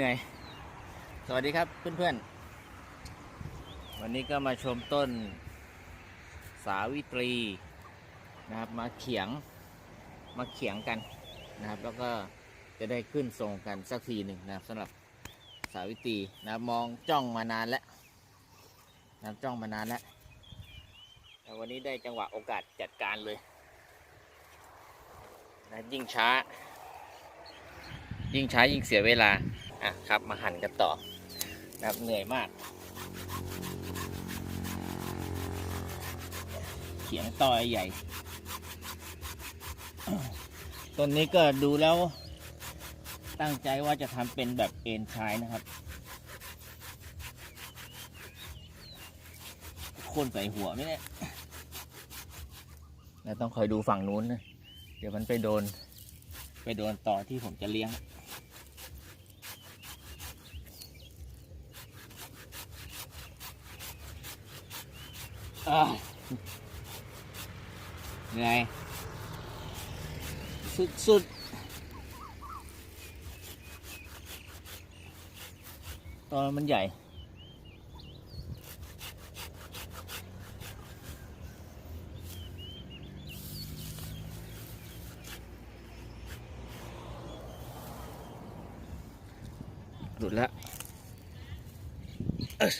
เหนื่อย สวัสดีครับเพื่อนๆ วันนี้ก็มาชมต้น สาวิตรีนะครับมาเขียงมาเขียงกันนะครับ แล้วก็จะได้ขึ้นทรงกันสักทีหนึ่งนะครับสำหรับสาวิตรีนะครับมองจ้องมานานแล้วนะจ้องมานานแล้วแต่วันนี้ได้จังหวะโอกาสจัดการเลยนะยิ่งช้า ยิ่งช้ายิ่งเสียเวลา อะครับมาหั่นกันต่อนะครับเหนื่อยมาก เขียงต่อใหญ่ ต้นนี้ก็ดูแล้ว ตั้งใจว่าจะทำเป็นแบบเอ็นชายนะครับโคนใส่หัวไหมเนี่ยแล้วต้องคอยดูฝั่งนู้นนะ เดี๋ยวมันไปโดน ไปโดนต่อที่ผมจะเลี้ยง อ่าเหนื่อยสุดสุดตอนมันใหญ่หลุดแล้วเอ้ย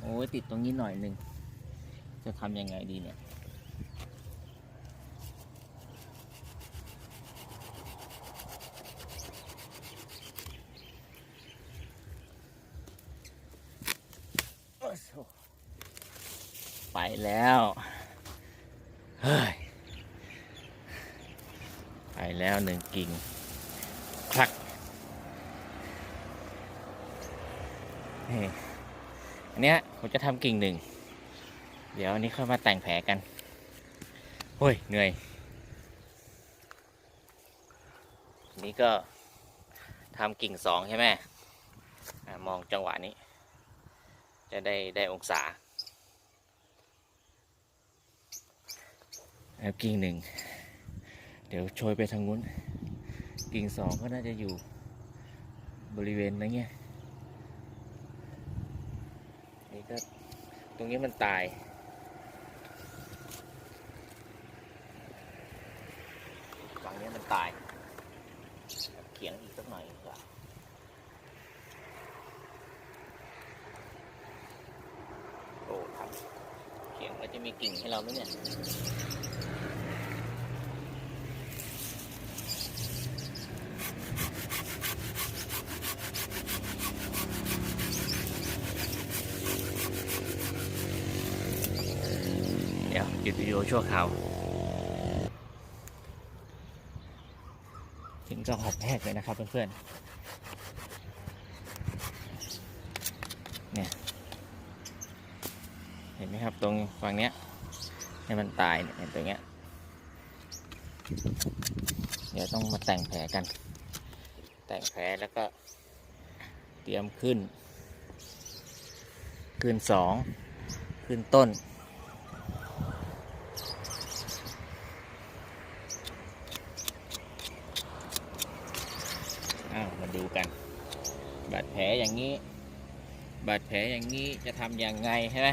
โอ้ย ติดตรงนี้หน่อยหนึ่ง จะทำยังไงดีเนี่ย ไปแล้ว เฮ้ย ไปแล้วหนึ่งกิ่งคลักนี่ อันเนี้ยผมจะทำกิ่งหนึ่ง เดี๋ยวอันนี้ค่อยมาแต่งแผลกันโอ้ยเหนื่อยนี้ก็ทำกิ่งสองใช่ไหมอมองจังหวะนี้ จะได้ได้องศาแล้วกิ่งหนึ่ง เดี๋ยวโชยไปทางนู้น กิ่งสองก็น่าจะอยู่บริเวณนั้นเงี้ยนี่ก็ ตรงนี้มันตาย ฝั่งนี้มันตาย เขียงอีกสักหน่อยดีกว่าโอ้ครับเขียงก็จะมีกิ่งให้เราไหมเนี่ย หยุดวิดีโอชั่วคราวถึงจะหอบแหกเลยนะครับเพื่อนๆเนี่ยเห็นไหมครับตรงฝั่งเนี้ยให้มันตายเนี่ยตรงเนี้ยเดี๋ยวต้องมาแต่งแผลกัน แต่งแผลแล้วก็เตรียมขึ้น ขึ้นสองขึ้นต้น อ้าว มาดูกัน บาดแผลอย่างนี้ บาดแผลอย่างนี้จะทำยังไงใช่ไหม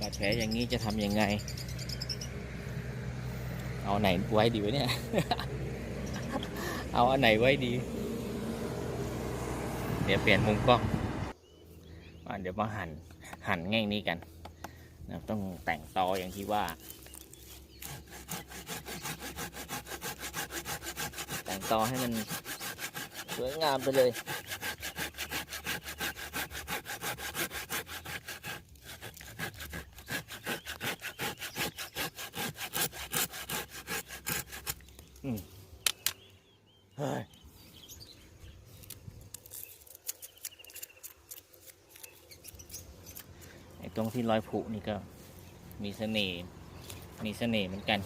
บาดแผลอย่างนี้จะทำยังไง เอาไหนไว้ดีวะเนี่ย เอาอันไหนไว้ดี เดี๋ยวเปลี่ยนมุมกล้องอะเดี๋ยวมาหันหันแง่งนี้กันนะต้องแต่งตออย่างที่ว่า แต่งตอให้มันสวยงามไปเลย อืมเฮ้ยไอ้ ตรงที่รอยผุนี่ก็มีเสน่ห์มีเสน่ห์เหมือนกัน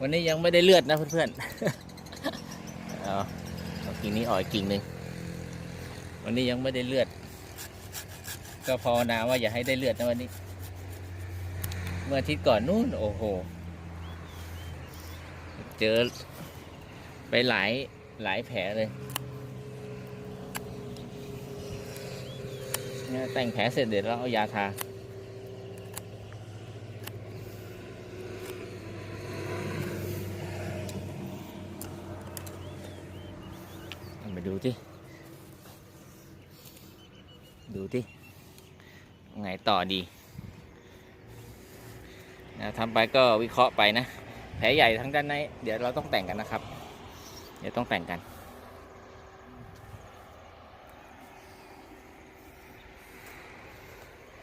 วันนี้ยังไม่ได้เลือดนะเพื่อนๆเอาเอากิ่งนี้อ่อยกิ่งหนึ่งวันนี้ยังไม่ได้เลือด ก็ภาวนาว่าอย่าให้ได้เลือดนะวันนี้ เมื่ออาทิตย์ก่อนนู่นโอ้โห เจอไปหลายหลายแผลเลยเนี่ย แต่งแผลเสร็จเดี๋ยวเราเอายาทามาดูที่ดูที่ไงต่อดีนะทำไปก็วิเคราะห์ไปนะ แผลใหญ่ทั้งด้านใน เดี๋ยวเราต้องแต่งกันนะครับ เดี๋ยวต้องแต่งกัน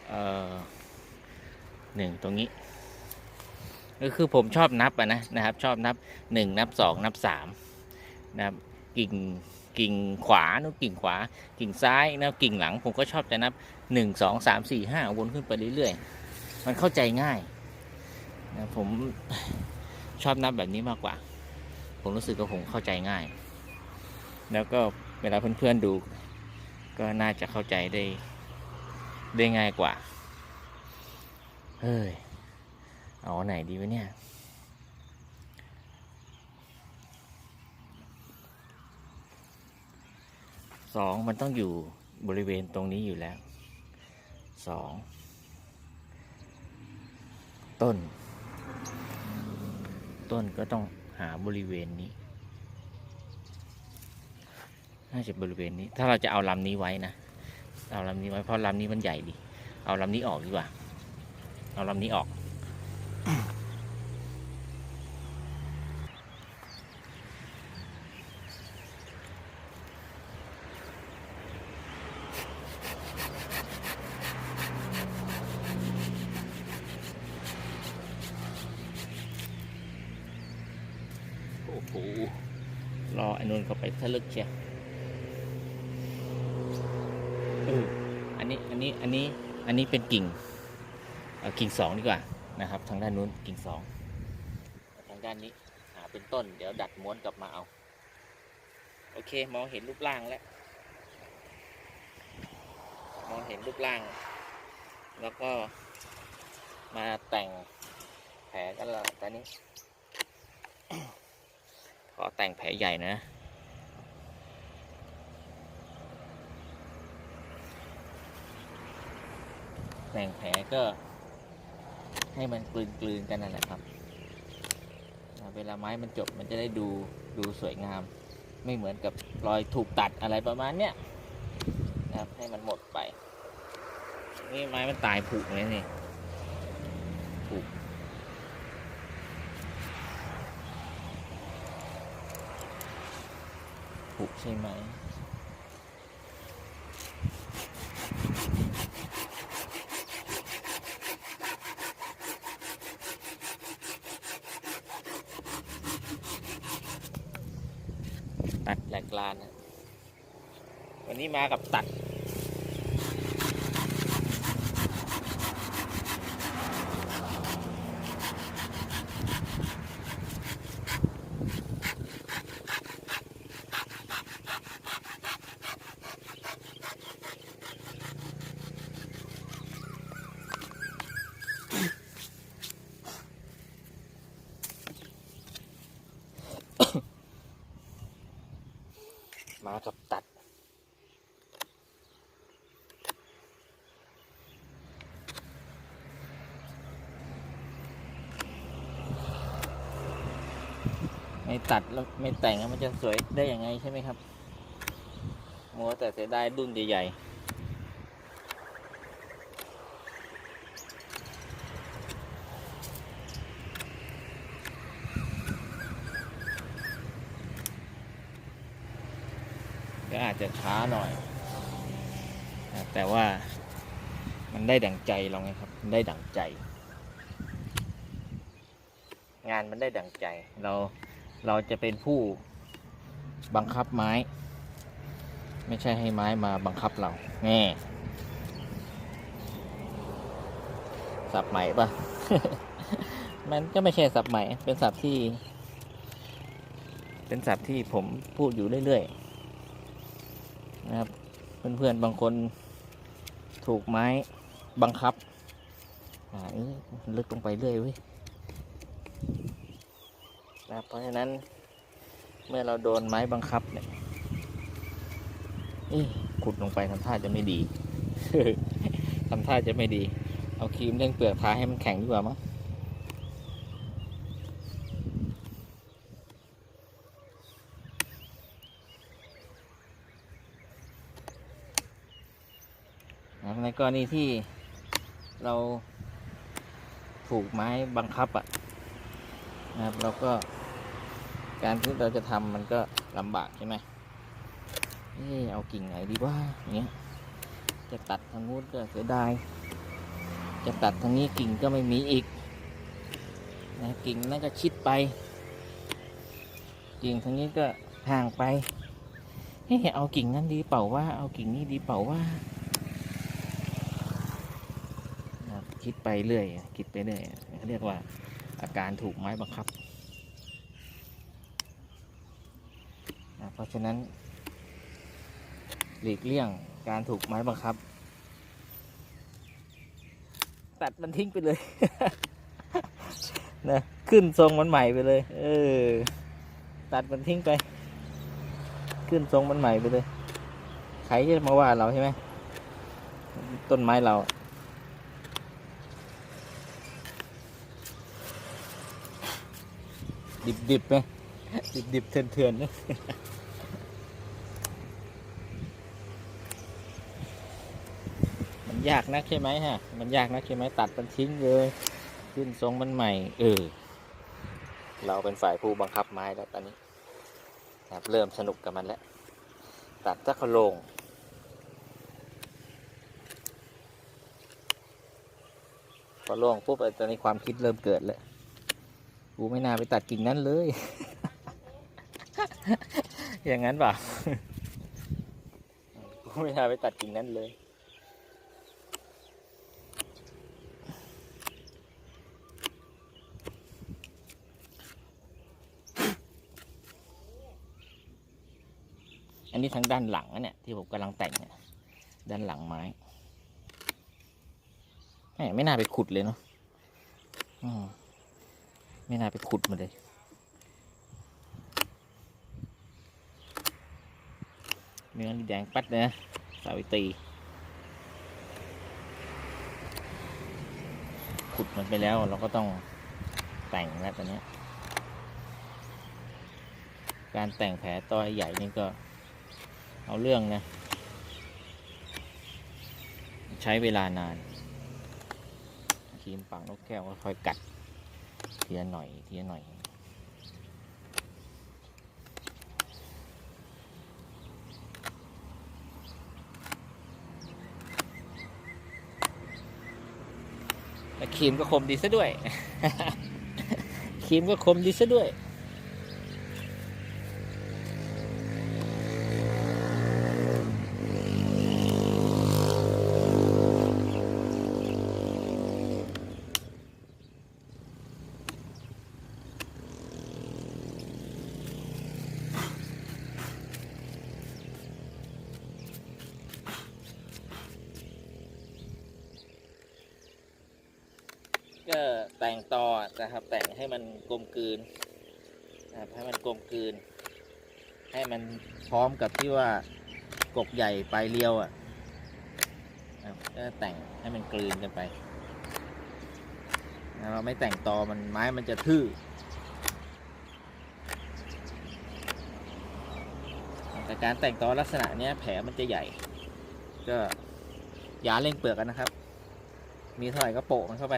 เอ่อ หนึ่งตรงนี้ ก็คือผมชอบนับอะนะนะครับ ชอบนับหนึ่งนับสองนับสามนะครับกิ่งกิ่งขวานุกิ่งขวา กิ่งซ้ายนะกิ่งหลัง ผมก็ชอบจะนับหนึ่งสองสามสี่ห้าวนขึ้นไปเรื่อยๆ มันเข้าใจง่ายนะผมชอบนับแบบนี้มากกว่า ผมรู้สึกว่าผมเข้าใจง่าย แล้วก็เวลาเพื่อนๆดู ก็น่าจะเข้าใจได้ได้ง่ายกว่า เฮ้ย เอาอันไหนดีวะเนี่ย สองมันต้องอยู่บริเวณตรงนี้อยู่แล้ว สอง ต้น ต้นก็ต้องหาบริเวณนี้ น่าจะบริเวณนี้ ถ้าเราจะเอาลำนี้ไว้นะ เอาลำนี้ไว้เพราะลำนี้มันใหญ่ดี เอาลำนี้ออกดีกว่า เอาลำนี้ออก โอ้โห รอไอ้นนท์เขาไปทะลึกเชียวเอออันนี้ อันนี้ อันนี้ อันนี้เป็นกิ่ง เอากิ่งสองดีกว่านะครับ ทางด้านนู้นกิ่งสองทางด้านนี้หาเป็นต้น เดี๋ยวดัดม้วนกลับมาเอา โอเคมองเห็นรูปร่างแล้ว มองเห็นรูปร่าง แล้วก็มาแต่งแผลกันและตอนนี้ขอแต่งแผลใหญ่นะแต่งแผลก็ ให้มันกลืนกลืนๆกันนั่นแหละครับ เวลาไม้มันจบมันจะได้ดูดูสวยงาม ไม่เหมือนกับรอยถูกตัดอะไรประมาณเนี้ยนะครับให้มันหมดไป นี่ไม้มันตายผุเลยนี่ผุผุใช่ไหม แหลกลานนะวันนี้มากับตัด มากับตัด ไม่ตัดแล้วไม่แต่งแล้วมันจะสวยได้ยังไงใช่ไหมครับ มัวแต่เสียดายรุ่นใหญ่ๆ จจะช้าหน่อย แต่ว่ามันได้ดั่งใจเราไงครับมันได้ดั่งใจ งานมันได้ดั่งใจ เราเราจะเป็นผู้บังคับไม้ ไม่ใช่ให้ไม้มาบังคับเราแง่สับใหม่ปะมันก็ไม่ใช่สับใหม่ เป็นสับที่ เป็นสับที่ผมพูดอยู่เรื่อยๆ นะครับ เพื่อนๆบางคนถูกไม้บังคับอ่าเอ้ยมันลึกลงไปเรื่อยเว้ยนะเพราะฉะนั้นเมื่อเราโดนไม้บังคับเนี่ยขุดลงไปทำท่าจะไม่ดีทำท่าจะไม่ดี เอาครีมเล่งเปลือกทาให้มันแข็งดีกว่ามั้งนะครับใน กรณีที่เราถูกไม้บังคับอะนะครับเราก็การที่เราจะทำมันก็ลำบากใช่ไหมเออเอากิ่งไหนดีว่าอย่างเงี้ยจะตัดทางนู้นก็เสียดาย จะตัดทางนี้กิ่งก็ไม่มีอีกนะกิ่งนั่นก็ชิดไป กิ่งทางนี้ก็ห่างไปเฮ้เอากิ่งนั้นดีเปล่าว่า เอากิ่งนี้ดีเปล่าว่านะ คิดไปเรื่อย คิดไปเรื่อยเขาเรียกว่าอาการถูกไม้บังคับ เพราะฉะนั้น หลีกเลี่ยงการถูกไม้บังคับ ตัดมันทิ้งไปเลยนะขึ้นทรงมันใหม่ไปเลย เออ ตัดมันทิ้งไป ขึ้นทรงมันใหม่ไปเลย ใครจะมาว่าเราใช่ไหม ต้นไม้เรา ดิบๆไหมดิบดิบๆเถื่อนเถื่อนๆนะมันยากนักใช่ไหมฮะ มันยากนักใช่ไหมตัดมันทิ้งเลย ขึ้นทรงมันใหม่ เออ เราเป็นฝ่ายผู้บังคับไม้แล้วตอนนี้ครับเริ่มสนุกกับมันแล้ว ตัดสักโลงพอโล่งปุ๊บตอนนี้ความคิดเริ่มเกิดแล้ว กูไม่น่าไปตัดกิ่งนั้นเลย อย่างนั้นเปล่า กูไม่น่าไปตัดกิ่งนั้นเลย อันนี้ทางด้านหลังนะเนี่ยที่ผมกำลังแต่งเนี่ยด้านหลังไม้แหมไม่น่าไปขุดเลยเนาะอืม ไม่น่าไปขุดมาเลย เนื้อนี่แดงปัดนะสาวิตรีขุดมันไปแล้วเราก็ต้องแต่งแล้วตอนนี้การแต่งแผลต้อยใหญ่นี่ก็เอาเรื่องนะ ใช้เวลานานครีมปากนกแก้วก็ค่อยกัด ทีละหน่อยทีละหน่อยและครีมก็คมดีซะด้วย ครีมก็คมดีซะด้วย ก็แต่งต่อนะครับ แต่งให้มัน กลืนนะครับให้มันกลมกลืน ให้มันพร้อมกับที่ว่ากกใหญ่ปลายเรียวอะก็แต่งให้มันกลืนกันไป เราไม่แต่งตอมันไม้มันจะทื่อแต่การแต่งตอลักษณะนี้แผลมันจะใหญ่ ก็อย่าเล่งเปลือกกันนะครับ มีเท่าไหร่ก็โปะมันเข้าไป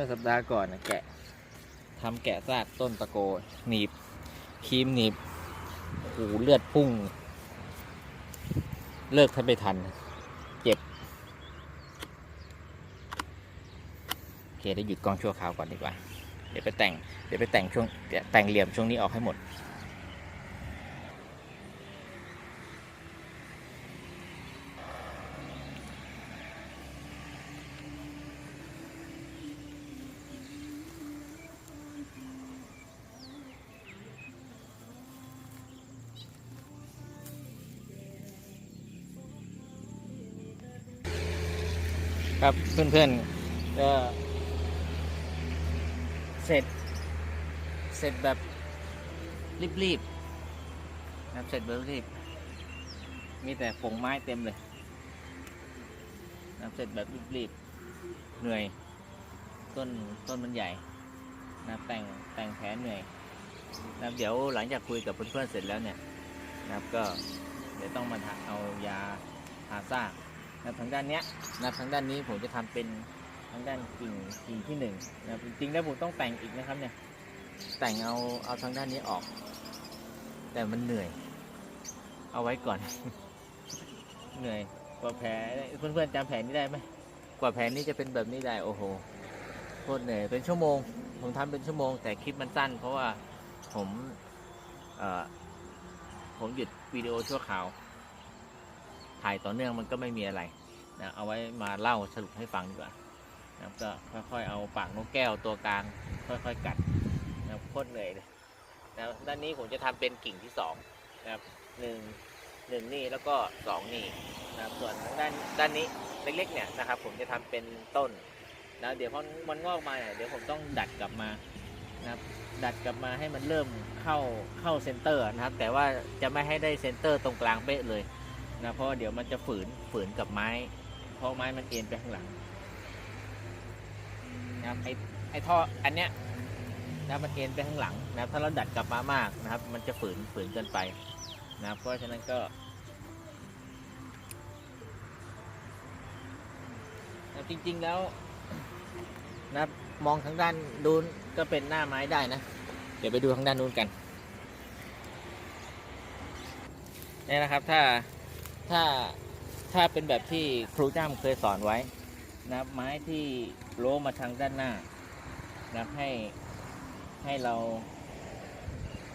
มื่อสัปดาห์ก่อนนะแกะทำแกะซากต้นตะโกหนีบครีมหนีบหูเลือดพุ่ง เลิกทันไม่ทัน เจ็บ โอเคได้หยุดกองชั่วคราวก่อนดีกว่า เดี๋ยวไปแต่ง เดี๋ยวไปแต่งช่วงแต่งเหลี่ยมช่วงนี้ออกให้หมด ครับ เพื่อนๆก็เสร็จ เสร็จแบบรีบๆนะเสร็จแบบรีบ มีแต่ผงไม้เต็มเลยนะเสร็จแบบรีบๆเหนื่อย ต้นต้นมันใหญ่นะแต่งแต่งแผลเหนื่อยนะเดี๋ยวหลังจากคุยกับเพื่อนๆเสร็จแล้วเนี่ยนะครับก็เดี๋ยวต้องมาทาเอายาทาซาก นะครับทางด้านเนี้ยนะทางด้านนี้ผมจะทำเป็นทางด้านกิ่งกิ่งที่หนึ่งนะครับจริงๆแล้วผมต้องแต่งอีกนะครับเนี่ยแต่งเอาเอาทางด้านนี้ออก แต่มันเหนื่อย เอาไว้ก่อน เหนื่อยกว่าแผลเพื่อนๆจำแผลนี้ได้ไหมกว่าแผลนี้จะเป็นแบบนี้ได้โอ้โหโคตรเหนื่อยเป็นชั่วโมง ผมทำเป็นชั่วโมง แต่คลิปมันสั้น เพราะว่าผมเอ่อผมหยุดวิดีโอชั่วคราวถ่ายต่อเนื่องมันก็ไม่มีอะไร นะเอาไว้มาเล่าสรุปให้ฟังดีกว่านะครับก็ค่อยๆเอาปากนกแก้วตัวกลางค่อยๆกัดนะครับโคตรเหนื่อยเลยนะด้านนี้ผมจะทำเป็นกิ่งที่สองนะครับหนึ่งหนึ่งนี่แล้วก็สองนี่นะครับส่วนทางด้านด้านนี้เล็กๆเนี่ยนะครับ ผมจะทำเป็นต้นนะเดี๋ยวพอมันงอกมาเนี่ยเดี๋ยวผมต้องดัดกลับมานะครับดัดกลับมาให้มันเริ่มเข้าเข้าเซนเตอร์นะครับ แต่ว่าจะไม่ให้ได้เซนเตอร์ตรงกลางเป๊ะเลยนะเพราะเดี๋ยวมันจะฝืนฝืนกับไม้ เพราะไม้มันเอ็นไปข้างหลังนะครับไอ้ไอ้ท่ออันเนี้ยนะมันเอ็นไปข้างหลังนะครับถ้าเราดัดกลับมามากนะครับ มันจะฝืนฝืนเกินไปนะครับเพราะฉะนั้นก็นะจริง ๆ แล้วนะครับมองทางด้านดูนก็เป็นหน้าไม้ได้นะ เดี๋ยวไปดูทางด้านนู้นกันนี่นะครับถ้าถ้า ถ้าเป็นแบบที่ครูจ้ำเคยสอนไว้นับไม้ที่โล้มาทางด้านหน้านับให้ให้เรา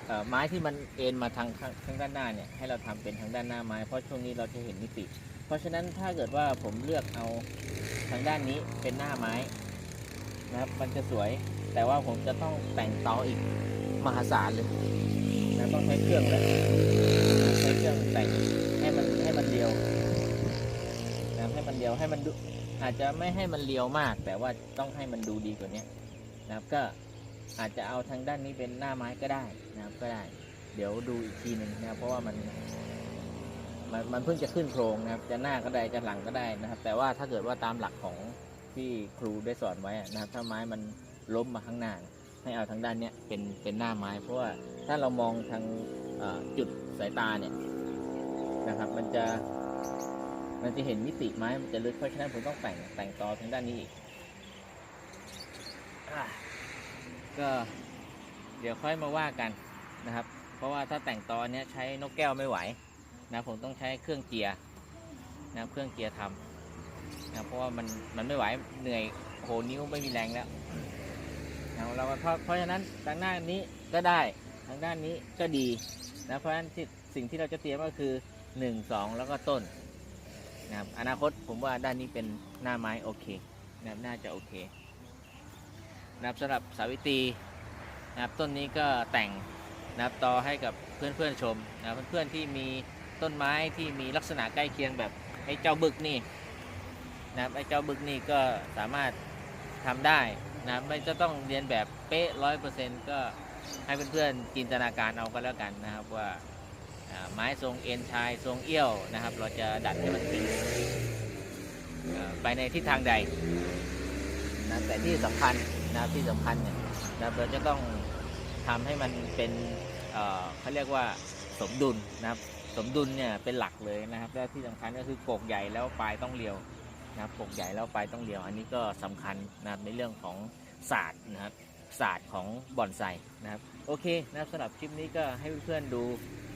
เไม้ที่มันเอ็นมาทางทางทางด้านหน้าเนี่ยให้เราทำเป็นทางด้านหน้าไม้เพราะช่วงนี้เราจะเห็นมิติ เพราะฉะนั้นถ้าเกิดว่าผมเลือกเอาทางด้านนี้เป็นหน้าไม้นะครับมันจะสวย แต่ว่าผมจะต้องแต่งเตาอีกมหาศาลเลยนะต้องใช้เครื่องเลยใช้เครื่องแต่ง ให้มันให้มันเรียวนะครับให้มันเรี ยวให้มันดูอาจจะไม่ให้มันเรียวมาก แต่ว่าต้องให้มันดูดีกว่านี้นะครับก็อาจจะเอาทางด้านนี้เป็นหน้าไม้ก็ได้นะครับก็ได้ เดี๋ยวดูอีกทีหนึ่งนะครับเพราะว่ามันมันมันเพิ่งจะขึ้นโครงนะครับ จะหน้าก็ได้จะหลังก็ได้นะครับ แต่ว่าถ้าเกิดว่าตามหลักของที่ครูได้สอนไว้นะครับ ถ้าไม้มันล้มมาข้างหน้า ให้เอาทางด้านเนี้ยเป็นเป็นหน้าไม้ เพราะว่าถ้าเรามองทางจุดสายตาเนี่ยนะครับ มันจะ มันจะเห็นมิติไม้มันจะลึกเพราะฉะนั้นผมต้องแต่งแต่งต่อทางด้านนี้อีกอก็เดี๋ยวค่อยมาว่ากันนะครับ เพราะว่าถ้าแต่งตอนนี้ใช้นกแก้วไม่ไหวนะผมต้องใช้เครื่องเจียร์นะเครื่องเจียร์ทำนะเพราะว่ามันมันไม่ไหวเหนื่อยโหนิ้วไม่มีแรงแล้วนะเราก็เพราะเพราะฉะนั้นทางหน้านนี้ก็ได้ทางด้านนี้ก็ดีนะเพราะฉะนั้นสิ่งที่เราจะเตรียมก็คือหนึ่งสองแล้วก็ต้น นะครับ อนาคตผมว่าด้านนี้เป็นหน้าไม้โอเคนะครับน่าจะโอเคนะครับสำหรับสาวิตรีนะครับต้นนี้ก็แต่งนะครับต่อให้กับเพื่อนๆชมนะเพื่อนๆที่มีต้นไม้ที่มีลักษณะใกล้เคียงแบบไอ้เจ้าบึกนี่นะครับไอ้เจ้าบึกนี่ก็สามารถทำได้นะไม่จะต้องเรียนแบบเป๊ะร้อยเปอร์เซ็นต์ก็ให้เพื่อนๆจินตนาการเอาก็แล้วกันนะครับว่า ไม้ทรงเอ็นชายทรงเอี้ยวนะครับ เราจะดัดให้มันเป็นไปในทิศทางใดนะแต่ที่สำคัญนะที่สำคัญเนี่ยนะเราจะต้องทำให้มันเป็นเขาเรียกว่าสมดุลนะครับสมดุลเนี่ยเป็นหลักเลยนะครับ และที่สำคัญก็คือกกใหญ่แล้วปลายต้องเรียวนะครับกกใหญ่แล้วปลายต้องเรียว อันนี้ก็สำคัญนะครับในเรื่องของศาสตร์นะครับศาสตร์ของบอนไซนะครับโอเคนะครับสำหรับคลิปนี้ก็ให้เพื่อนๆดู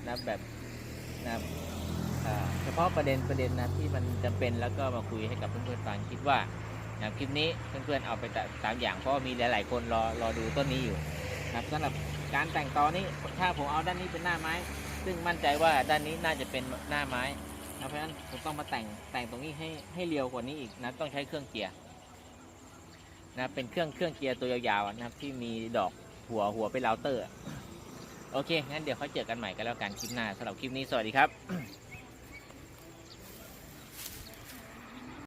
นะครับแบบนะครับเฉพาะประเด็นประเด็นนะที่มันจำเป็นแล้วก็มาคุยให้กับเพื่อนๆฟังคิดว่านะครับคลิปนี้เพื่อนๆเอาไปตามอย่างเพราะว่ามีหลายๆคนรอรอดูต้นนี้อยู่นะครับสำหรับการแต่งตอนี้ถ้าผมเอาด้านนี้เป็นหน้าไม้ ซึ่งมั่นใจว่าด้านนี้น่าจะเป็นหน้าไม้นะเพราะฉะนั้นผมต้องมาแต่งแต่งตรงนี้ให้ให้เรียวกว่านี้อีกนะต้องใช้เครื่องเกียร์นะเป็นเครื่องเครื่องเกียร์ตัวยาวๆนะครับที่มีดอกหัวหัวเป็นเราเตอร์ โอเค งั้นเดี๋ยวเขาเจอกันใหม่กันแล้วกันคลิปหน้าสำหรับคลิปนี้สวัสดีครับ